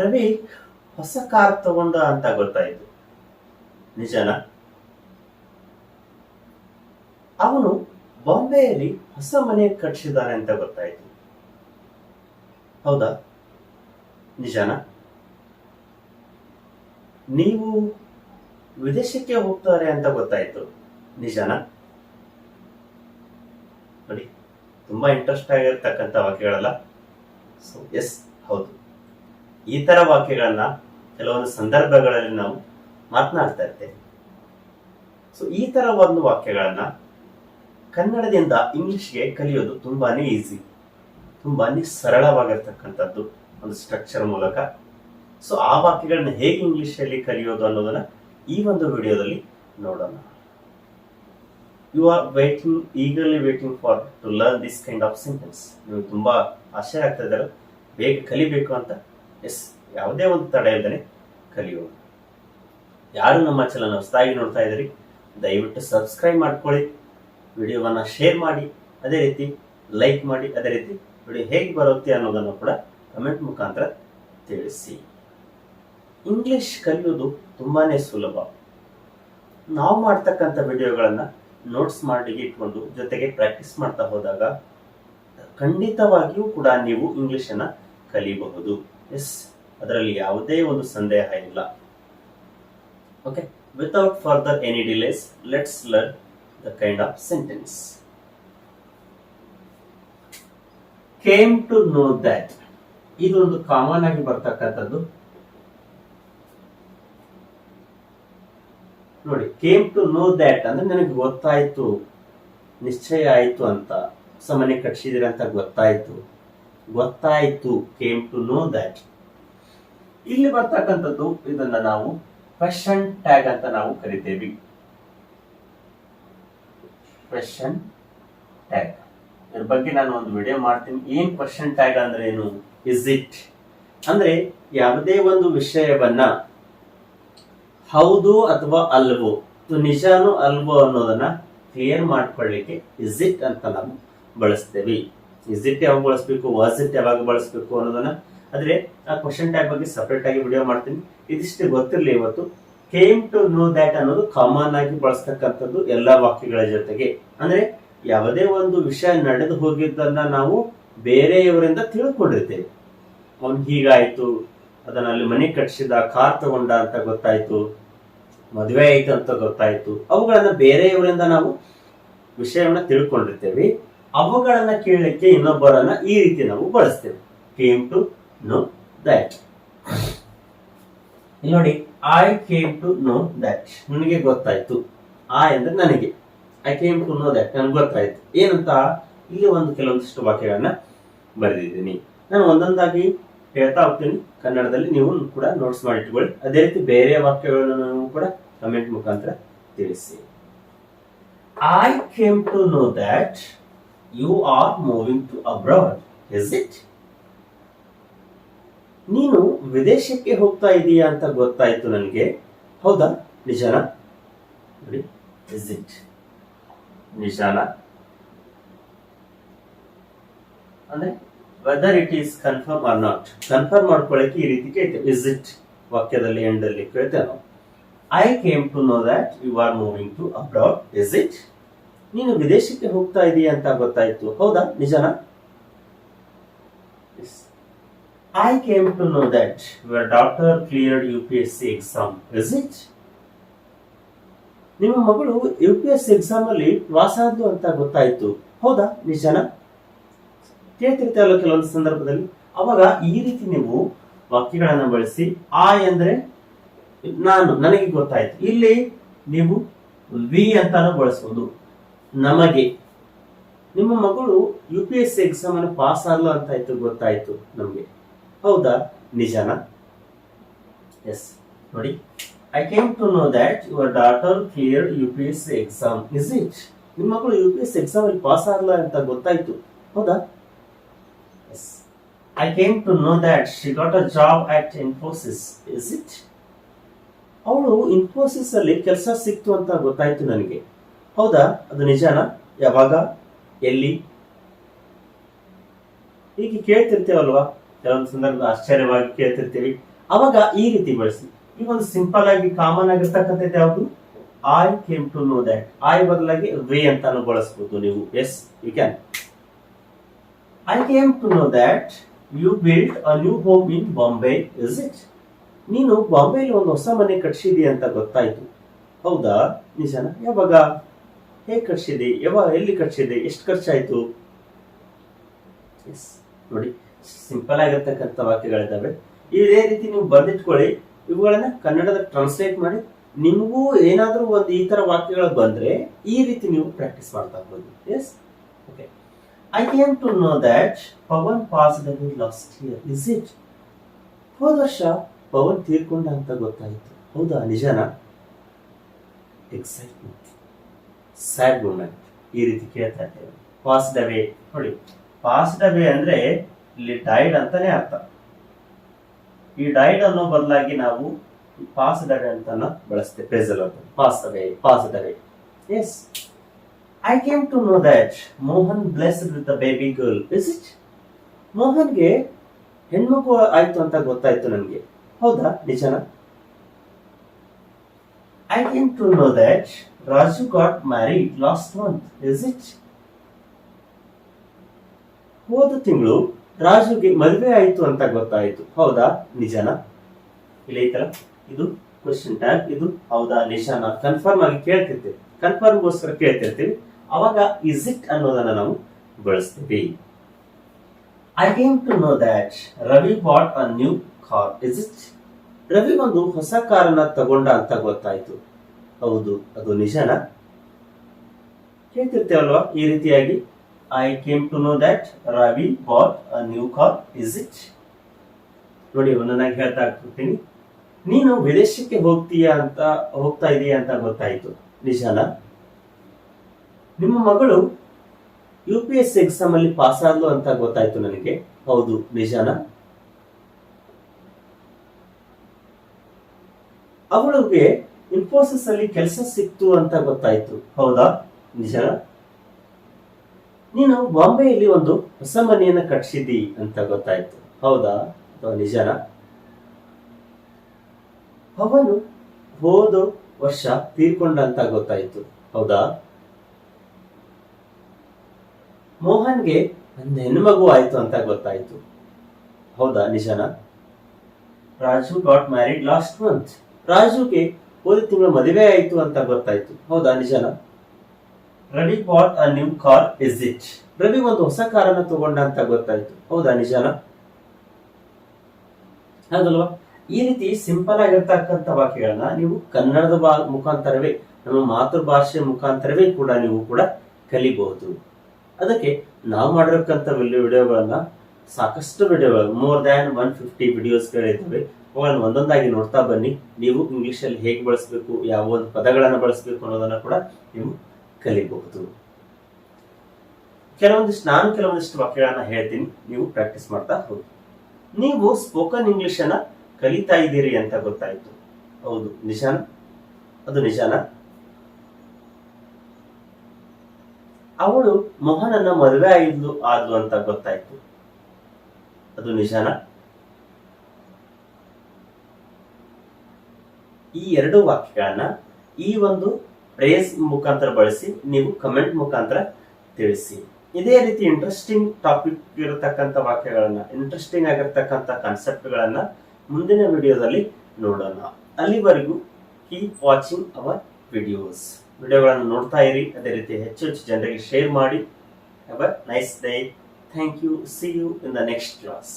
ರವಿ ಹೊಸ ಕಾರ್ ತಗೊಂಡ ಅಂತ ಗೊತ್ತಾಯಿತು ನಿಜನಾ? ಅವನು ಬಾಂಬೆಯಲ್ಲಿ ಹೊಸ ಮನೆ ಕಟ್ಟಿಸಿದ್ದಾನೆ ಅಂತ ಗೊತ್ತಾಯಿತು ಹೌದಾ? ನಿಜನಾ? ನೀವು ವಿದೇಶಕ್ಕೆ ಹೋಗ್ತಾರೆ ಅಂತ ಗೊತ್ತಾಯ್ತು ನಿಜನಾ? ನೋಡಿ, ತುಂಬಾ ಇಂಟ್ರೆಸ್ಟ್ ಆಗಿರ್ತಕ್ಕಂಥ ವಾಕ್ಯಗಳಲ್ಲ. ಸೊ ಎಸ್ ಹೌದು. ಈ ತರ ವಾಕ್ಯಗಳನ್ನ ಕೆಲವೊಂದು ಸಂದರ್ಭಗಳಲ್ಲಿ ನಾವು ಮಾತನಾಡ್ತಾ ಇರ್ತೇವೆ. ಸೊ ಈ ತರ ಒಂದು ವಾಕ್ಯಗಳನ್ನ ಕನ್ನಡದಿಂದ ಇಂಗ್ಲಿಷ್ಗೆ ಕಲಿಯೋದು ತುಂಬಾನೇ ಈಸಿ ತುಂಬಾನೇ ಸರಳವಾಗಿರ್ತಕ್ಕಂಥದ್ದು ಒಂದು ಸ್ಟ್ರಕ್ಚರ್ ಮೂಲಕ. ಸೊ ಆ ವಾಕ್ಯಗಳನ್ನ ಹೇಗೆ ಇಂಗ್ಲಿಷಲ್ಲಿ ಕಲಿಯೋದು ಅನ್ನೋದನ್ನ ಈ ಒಂದು ವಿಡಿಯೋದಲ್ಲಿ ನೋಡೋಣ. You are waiting eagerly waiting for to learn this kind of sentence ನೀವು ತುಂಬಾ ಆಶ್ಚರ್ಯ ಆಗ್ತಾ ಇದ್ದಾರೆ? ಬೇಗ ಕಲಿಬೇಕು ಅಂತ ಎಸ್, ಯಾವುದೇ ಒಂದು ತಡ ಇಲ್ಲದೆ ಕಲಿಯೋಣ ಯಾರು ನಮ್ಮ ಚಾನಲ್ ಹೊಸದಾಗಿ ನೋಡ್ತಾ ಇದ್ದೀರಿ, ದಯವಿಟ್ಟು ಸಬ್ಸ್ಕ್ರೈಬ್ ಮಾಡ್ಕೊಳ್ಳಿ, ವಿಡಿಯೋವನ್ನ ಶೇರ್ ಮಾಡಿ, ಅದೇ ರೀತಿ ಲೈಕ್ ಮಾಡಿ, ಅದೇ ರೀತಿ ವಿಡಿಯೋ ಹೇಗೆ ಬರುತ್ತೆ ಅನ್ನೋದನ್ನು ಕೂಡ ಕಮೆಂಟ್ ಮುಖಾಂತರ ತಿಳಿಸಿ. ಇಂಗ್ಲಿಷ್ ಕಲಿಯೋದು ತುಂಬಾನೇ ಸುಲಭ. ನಾವು ಮಾಡ್ತಕ್ಕಂಥ ವಿಡಿಯೋಗಳನ್ನ ನೋಟ್ಸ್ ಮಾಡಿ ಇಟ್ಕೊಂಡು ಜೊತೆಗೆ ಪ್ರಾಕ್ಟೀಸ್ ಮಾಡ್ತಾ ಹೋದಾಗ ಖಂಡಿತವಾಗಿಯೂ ಕೂಡ ನೀವು ಇಂಗ್ಲಿಷ್ ಅನ್ನ ಕಲಿಯಬಹುದು ಎಸ್ ಅದರಲ್ಲಿ ಯಾವುದೇ ಒಂದು ಸಂದೇಹ ಇಲ್ಲ. Okay without further any delays let's learn the kind of sentence came to know that ಇದೊಂದು ಕಾಮನ್ ಆಗಿ ಬರ್ತಕ್ಕಂಥದ್ದು. ನೋಡಿ ಕೇಮ್ ಟು ನೋ ದ್ಯಾಟ್ ಅಂದ್ರೆ ನನಗೆ ಗೊತ್ತಾಯ್ತು, ನಿಶ್ಚಯ ಆಯ್ತು ಅಂತ. ಸಮನೆ ಮನೆ ಕಟ್ಸಿದಿರ ಅಂತ ಗೊತ್ತಾಯ್ತು. ಗೊತ್ತಾಯ್ತು ಕೇಮ್ ಟು ನೋ ದಟ್ ಇಲ್ಲಿ ಬರ್ತಕ್ಕಂಥದ್ದು, ಇದನ್ನ ನಾವು ಕ್ವೆಶನ್ ಟ್ಯಾಗ್ ಅಂತ ನಾವು ಕರಿತೇವೆ. ಕ್ವೆಶನ್ ಟ್ಯಾಗ್ ಇದ್ರ ಬಗ್ಗೆ ನಾನು ಒಂದು ವಿಡಿಯೋ ಮಾಡ್ತೀನಿ. ಏನ್ ಕ್ವೆಶನ್ ಟ್ಯಾಗ್ ಅಂದ್ರೆ ಏನು? ಇಸ್ ಇಟ್ ಅಂದ್ರೆ ಯಾವುದೇ ಒಂದು ವಿಷಯವನ್ನ ಹೌದು ಅಥವಾ ಅಲ್ವೋ ನಿಜಾನು ಅಲ್ವೋ ಅನ್ನೋದನ್ನ ಕ್ಲಿಯರ್ ಮಾಡ್ಕೊಳ್ಳಿಕ್ಕೆ ಇಸ್ ಇಟ್ ಅಂತ ನಾವು ಬಳಸ್ತೇವೆ. ಇಸ್ ಇಟ್ ಯಾವಾಗ ಬಳಸ್ಬೇಕು ವಾಸ್ ಇಟ್ ಯಾವಾಗ ಬಳಸಬೇಕು ಅನ್ನೋದನ್ನ ಆದ್ರೆ ಆ ಕ್ವಶನ್ ಟೈಪ್ ಬಗ್ಗೆ ಸಪರೇಟ್ ಆಗಿ ವಿಡಿಯೋ ಮಾಡ್ತೀನಿ. ಇದಿಷ್ಟು ಗೊತ್ತಿರಲಿ ಇವತ್ತು. ಕೇಮ್ ಟು ನೋ ದ್ಯಾಟ್ ಅನ್ನೋದು ಕಾಮನ್ ಆಗಿ ಬಳಸ್ತಕ್ಕಂಥದ್ದು ಎಲ್ಲಾ ವಾಕ್ಯಗಳ ಜೊತೆಗೆ. ಅಂದ್ರೆ ಯಾವುದೇ ಒಂದು ವಿಷಯ ನಡೆದು ಹೋಗಿದ್ದನ್ನ ನಾವು ಬೇರೆಯವರಿಂದ ತಿಳ್ಕೊಂಡಿರ್ತೇವೆ. ಅವನ್ ಹೀಗಾಯ್ತು, ಅದನ್ನ ಅಲ್ಲಿ ಮನೆ ಕಟ್ಟಿಸಿದ ಕಾರ್ ತಗೊಂಡ ಅಂತ ಗೊತ್ತಾಯ್ತು, ಮದುವೆ ಆಯ್ತು ಅಂತ ಗೊತ್ತಾಯ್ತು. ಅವುಗಳನ್ನ ಬೇರೆಯವರಿಂದ ನಾವು ವಿಷಯವನ್ನ ತಿಳ್ಕೊಂಡಿರ್ತೇವೆ. ಅವುಗಳನ್ನ ಕೇಳಲಿಕ್ಕೆ ಇನ್ನೊಬ್ಬರನ್ನ ಈ ರೀತಿ ನಾವು ಬಳಸ್ತೇವೆ. ಕೇಮ್ ಟು ನೋ ದಟ್ ನೋಡಿ I came to know that ನನಗೆ ಗೊತ್ತಾಯ್ತು. ಆ ಅಂದ್ರೆ ನನಗೆ. I came to know that ನನಗೆ ಗೊತ್ತಾಯ್ತು. ಏನಂತ? ಇಲ್ಲಿ ಒಂದು ಕೆಲವೊಂದಿಷ್ಟು ವಾಕ್ಯಗಳನ್ನ ಬರೆದಿದ್ದೀನಿ. ನಾನು ಒಂದೊಂದಾಗಿ ಹೇಳ್ತಾ ಹೋಗ್ತೀನಿ. ಕನ್ನಡದಲ್ಲಿ ನೀವು ಕೂಡ ನೋಟ್ಸ್ ಮಾಡಿ ಇಟ್ಕೊಳ್ಳಿ. ಅದೇ ರೀತಿ ಬೇರೆ ವಾಕ್ಯಗಳನ್ನು ಕೂಡ ಕಮೆಂಟ್ ಮುಖಾಂತರ ತಿಳಿಸಿ. I came to know that you are moving to abroad is it ನೀನು ವಿದೇಶಕ್ಕೆ ಹೋಗ್ತಾ ಇದೀಯಾ ಅಂತ ಗೊತ್ತಾಯ್ತು ನನಗೆ. ಹೌದಾ, ನಿಜಾನಾ? ನೋಡಿ ಇಸ್ ಇಟ್ ನಿಜಾನಾ? ಅಂದ್ರೆ whether it is confirm or not confirm ಮಾಡ್ಕೊಳ್ಳಕ್ಕೆ ಈ ರೀತಿ ಕೇಳ್ತೇವೆ ಇಸ್ ಇಟ್ ವಾಕ್ಯದಲ್ಲಿ ಎಂಡಲ್ಲಿ ಕೇಳ್ತೇವೆ ನಾವು. I came to know that you are moving to abroad is it ನೀನು ವಿದೇಶಕ್ಕೆ ಹೋಗ್ತಾ ಇದೀಯ ಅಂತ ಗೊತ್ತಾಯ್ತು. ಹೌದಾ? ನಿಜನಾ? I came to know that your doctor cleared U P S C exam it ನಿಮ್ಮ ಮಗಳು U P S C exam ಅಲ್ಲಿ ಪಾಸ್ ಆದ್ಲು ಅಂತ ಗೊತ್ತಾಯ್ತು. ಹೌದಾ? ನಿಜನಾ? ಕೇಳ್ತಿರ್ತೇವಲ್ಲ ಕೆಲವೊಂದು ಸಂದರ್ಭದಲ್ಲಿ? ಅವಾಗ ಈ ರೀತಿ ನೀವು ವಾಕ್ಯಗಳನ್ನ ಬಳಸಿ, ಆ ಎಂದ್ರೆ ನಾನು, ನನಗೆ ಗೊತ್ತಾಯ್ತು. ಇಲ್ಲಿ ನೀವು ವಿ ಅಂತಾನು ಬಳಸಬಹುದು ನಮಗೆ. ನಿಮ್ಮ ಮಗಳು U P S C exam ಅನ್ನು ಪಾಸ್ ಆಗಲ್ಲ ಅಂತ ಆಯ್ತು ಗೊತ್ತಾಯ್ತು ನಮಗೆ. ಹೌದಾ? ನಿಜನಾ? ಎಸ್ ನೋಡಿ I came to know that your daughter clear U P S C exam is it ನಿಮ್ಮ ಮಗಳು U P S C exam ಅಲ್ಲಿ ಪಾಸ್ ಆಗಲ್ಲ ಅಂತ ಗೊತ್ತಾಯ್ತು. ಹೌದಾ? Yes I came to know that she got a job at Infosys is it ಅವಳು ಇನ್ಫೋಸಿಸ್ ಅಲ್ಲಿ ಕೆಲಸ ಸಿಕ್ತು ಅಂತ ಗೊತ್ತಾಯ್ತು ನನಗೆ. ಹೌದಾ? ಅದು ನಿಜನಾ? ಯಾವಾಗ? ಎಲ್ಲಿ? ಹೀಗೆ ಕೇಳ್ತಿರ್ತೇವಲ್ವಾ? ಕೆಲವೊಂದು ಸಂದರ್ಭ ಆಶ್ಚರ್ಯವಾಗಿ ಕೇಳ್ತಿರ್ತೀವಿ. ಅವಾಗ ಈ ರೀತಿ ಬಳಸಿ. ಈ ಒಂದು ಸಿಂಪಲ್ ಆಗಿ ಕಾಮನ್ ಆಗಿರ್ತಕ್ಕಂಥದ್ದು ಯಾವುದು? I came to know that I ಬದಲಾಗಿ ವೇ ಅಂತಾನು ಬಳಸಬಹುದು ನೀವು. Yes you can I came to know that you build a new home in Bombay is it ನೀನು ಬಾಂಬೆಲಿ ಒಂದು ಹೊಸ ಮನೆ ಕಟ್ಸಿದಿ ಅಂತ ಗೊತ್ತಾಯ್ತು. ಹೌದಾ? ನಿಜನ? ಯಾವಾಗ? ಹೇಗೆ ಖರ್ಚಿದೆ ಯಾವ ಎಲ್ಲಿ ಖರ್ಚಿದೆ ಎಷ್ಟು ಖರ್ಚಾಯಿತು? ಎಸ್. ನೋಡಿ ಸಿಂಪಲ್ ಆಗಿರ್ತಕ್ಕಂಥ ವಾಕ್ಯಗಳಿದ್ದಾವೆ. ಇದೇ ರೀತಿ ನೀವು ಬರೆದಿಟ್ಕೊಳ್ಳಿ. ಇವುಗಳನ್ನ ಕನ್ನಡದ ಟ್ರಾನ್ಸ್ಲೇಟ್ ಮಾಡಿ. ನಿಮಗೂ ಏನಾದರೂ ಒಂದು ಈ ತರ ವಾಕ್ಯಗಳು ಬಂದ್ರೆ ಈ ರೀತಿ ನೀವು ಪ್ರಾಕ್ಟೀಸ್ ಮಾಡ್ತಾ ಹೋಗಿ yes okay I came to know that Pavan pass last year is it ಹೋದ ವರ್ಷ ಪವನ್ ತೀರ್ಕೊಂಡ ಅಂತ ಗೊತ್ತಾಯಿತು. ಹೌದಾ? ನಿಜನಾ? ಎಕ್ಸೈಟ್ಮೆಂಟ್ ಸ್ಯಾಡ್ ಮೂಮೆಂಟ್ ಈ ರೀತಿ ಕೇಳ್ತಾ ಇದ್ದೇವೆ. ಪಾಸ್ ದ ವೇ ನೋಡಿ ಪಾಸ್ ದ ವೇ ಅಂದ್ರೆ ಇಲ್ಲಿ ಡೈಡ್ ಅಂತಾನೆ ಅರ್ಥ. ಈ ಡೈಡ್ ಅನ್ನೋ ಬದಲಾಗಿ ನಾವು ಪಾಸ್ ದ ವೇ ಅಂತಾನ ಬಳಸ್ತೇವೆ. ಪ್ರೇಸಲ್ ಅಂತ pass the way pass the way yes I came to know that Mohan blessed with the baby girl is it ಮೋಹನ್ಗೆ ಹೆಣ್ಮಗು ಆಯ್ತು ಅಂತ ಗೊತ್ತಾಯ್ತು ನನಗೆ ಹೌದಾ? ನಿಜನಾ? I came to know that Raju got married last month, is it? ಹೋದ ತಿಂಗಳು ರಾಜುಗೆ ಮದುವೆ ಆಯಿತು ಅಂತ ಗೊತ್ತಾಯಿತು. ಹೌದಾ ನಿಜನಾ? ಈ ಐತಲ್ಲ ಇದು ಕ್ವಶನ್ ಟ್ಯಾಗ್ ಇದು ಹೌದಾ ನಿಜಾನ? ಕನ್ಫರ್ಮ್ ಆಗಿ ಕೇಳ್ತಿರ್ತೀವಿ. ಕನ್ಫರ್ಮ್ಗೋಸ್ಕರ ಕೇಳ್ತಿರ್ತೀವಿ. ಅವಾಗ ಇಸ್ ಇಟ್ ಅನ್ನೋದನ್ನ ನಾವು ಬಳಸ್ತೀವಿ. I came to know that Ravi bought a new car is it ಒಂದು ಹೊಸ ಕಾರನ್ನ ತಗೊಂಡ ಅಂತ ಗೊತ್ತಾಯ್ತು. ಹೌದು, ಅದು ನಿಜನಾ? ಕೇಳ್ತಿರ್ತೇವಲ್ವಾ, ಈ ರೀತಿಯಾಗಿ? I came to know that Ravi bought a new car is it ನೋಡಿ, ಒಂದೊಂದಾಗಿ ಹೇಳ್ತಾ ಇರ್ತೀನಿ ನೀನು ವಿದೇಶಕ್ಕೆ ಹೋಗ್ತೀಯಾ ಅಂತ, ಹೋಗ್ತಾ ಇದೀಯಾ ಅಂತ ಗೊತ್ತಾಯ್ತು. ನಿಜಾನ? ನಿಮ್ಮ ಮಗಳು ಯು ಪಿ ಎಸ್ ಎಕ್ಸಾಮ್ ಅಲ್ಲಿ ಪಾಸ್ ಆದ್ಲು ಅಂತ ಗೊತ್ತಾಯ್ತು ನನಗೆ. ಹೌದು, ನಿಜಾನ? ಅವಳಿಗೆ ಇನ್ಫೋಸಿಸ್ ಅಲ್ಲಿ ಕೆಲಸ ಸಿಕ್ತು ಅಂತ ಗೊತ್ತಾಯ್ತು. ಹೌದಾ? ನಿಜ? ನೀನು ಬಾಂಬೆಯಲ್ಲಿ ಒಂದು ಹೊಸ ಮನೆಯನ್ನ ಕಟ್ಸಿದಿ ಅಂತ ಗೊತ್ತಾಯ್ತು. ಹೌದಾ? ಅಥವಾ ನಿಜನಾ? ಅವನು ಹೋದ ವರ್ಷ ತೀರ್ಕೊಂಡ ಅಂತ ಗೊತ್ತಾಯ್ತು. ಹೌದಾ? ಮೋಹನ್ಗೆ ಒಂದು ಹೆಣ್ಮಗು ಆಯ್ತು ಅಂತ ಗೊತ್ತಾಯ್ತು. ಹೌದಾ? ನಿಜನಾ? Raju got married last month ರಾಜುಗೆ ಹೋದ ತಿಂಗಳು ಮದುವೆ ಆಯ್ತು ಅಂತ ಗೊತ್ತಾಯ್ತು. ಹೌದಾ ನಿಜನಾ? Ravi bought a new car is it Ravi ಒಂದು ಹೊಸ ಕಾರನ್ನು ತಗೊಂಡ ಅಂತ ಗೊತ್ತಾಯ್ತು. ಹೌದಾ ನಿಜಾನ? ಹೌದಲ್ವಾ ಈ ರೀತಿ ಸಿಂಪಲ್ ಆಗಿರ್ತಕ್ಕಂಥ ವಾಕ್ಯಗಳನ್ನ ನೀವು ಕನ್ನಡದ ಮುಖಾಂತರವೇ ನಮ್ಮ ಮಾತೃಭಾಷೆ ಮುಖಾಂತರವೇ ಕೂಡ ನೀವು ಕೂಡ ಕಲಿಬಹುದು. ಅದಕ್ಕೆ ನಾವು ಮಾಡಿರಕ್ಕಂಥ ವಿಡಿಯೋಗಳನ್ನ ಸಾಕಷ್ಟು ವಿಡಿಯೋಗಳು ಮೋರ್ ದ್ಯಾನ್ ಒನ್ ಫಿಫ್ಟಿ ವಿಡಿಯೋಸ್ಗಳಿದ್ದಾವೆ ಅವುಗಳನ್ನು ಒಂದೊಂದಾಗಿ ನೋಡ್ತಾ ಬನ್ನಿ. ನೀವು ಇಂಗ್ಲಿಷ್ ಅಲ್ಲಿ ಹೇಗೆ ಬಳಸಬೇಕು, ಯಾವ ಒಂದು ಪದಗಳನ್ನು ಬಳಸಬೇಕು ಅನ್ನೋದನ್ನ ಕೂಡ ನೀವು ಕಲಿಬಹುದು. ಕೆಲವೊಂದಿಷ್ಟು, ನಾನು ಕೆಲವೊಂದಿಷ್ಟು ವಾಕ್ಯಗಳನ್ನ ಹೇಳ್ತೀನಿ. ನೀವು ಪ್ರಾಕ್ಟೀಸ್ ಮಾಡ್ತಾ ಹೋಗಿ. ನೀವು ಸ್ಪೋಕನ್ ಇಂಗ್ಲಿಷ್ ಅನ್ನ ಕಲಿತಾ ಇದ್ದೀರಿ ಅಂತ ಗೊತ್ತಾಯ್ತು. ಹೌದು ನಿಜಾನ ಅದು ನಿಜಾನ ಅವಳು ಮೋಹನನ್ನ ಮದುವೆ ಆಯ್ದು, ಆದ್ಲು ಅಂತ ಗೊತ್ತಾಯ್ತು. ಅದು ನಿಜಾನ ಈ ಎರಡು ವಾಕ್ಯಗಳನ್ನ ಈ ಒಂದು ಪ್ರೇಸ್ ಮುಖಾಂತರ ಬಳಸಿ ನೀವು ಕಮೆಂಟ್ ಮುಖಾಂತರ ತಿಳಿಸಿ. ಇದೇ ರೀತಿ ಇಂಟ್ರೆಸ್ಟಿಂಗ್ ಟಾಪಿಕ್ ಇರತಕ್ಕಂಥ ವಾಕ್ಯಗಳನ್ನ ಇಂಟ್ರೆಸ್ಟಿಂಗ್ ಆಗಿರ್ತಕ್ಕಂಥ ಕಾನ್ಸೆಪ್ಟ್ಗಳನ್ನ ಮುಂದಿನ ವಿಡಿಯೋದಲ್ಲಿ ನೋಡೋಣ. ಅಲ್ಲಿವರೆಗೂ ಕೀಪ್ ವಾಚಿಂಗ್ ಅವರ್ ವಿಡಿಯೋಸ್ ವಿಡಿಯೋಗಳನ್ನು ನೋಡ್ತಾ ಇರಿ. ಅದೇ ರೀತಿ ಹೆಚ್ಚು ಹೆಚ್ಚು ಜನರಿಗೆ ಶೇರ್ ಮಾಡಿ. Have nice day thank you see you in the next class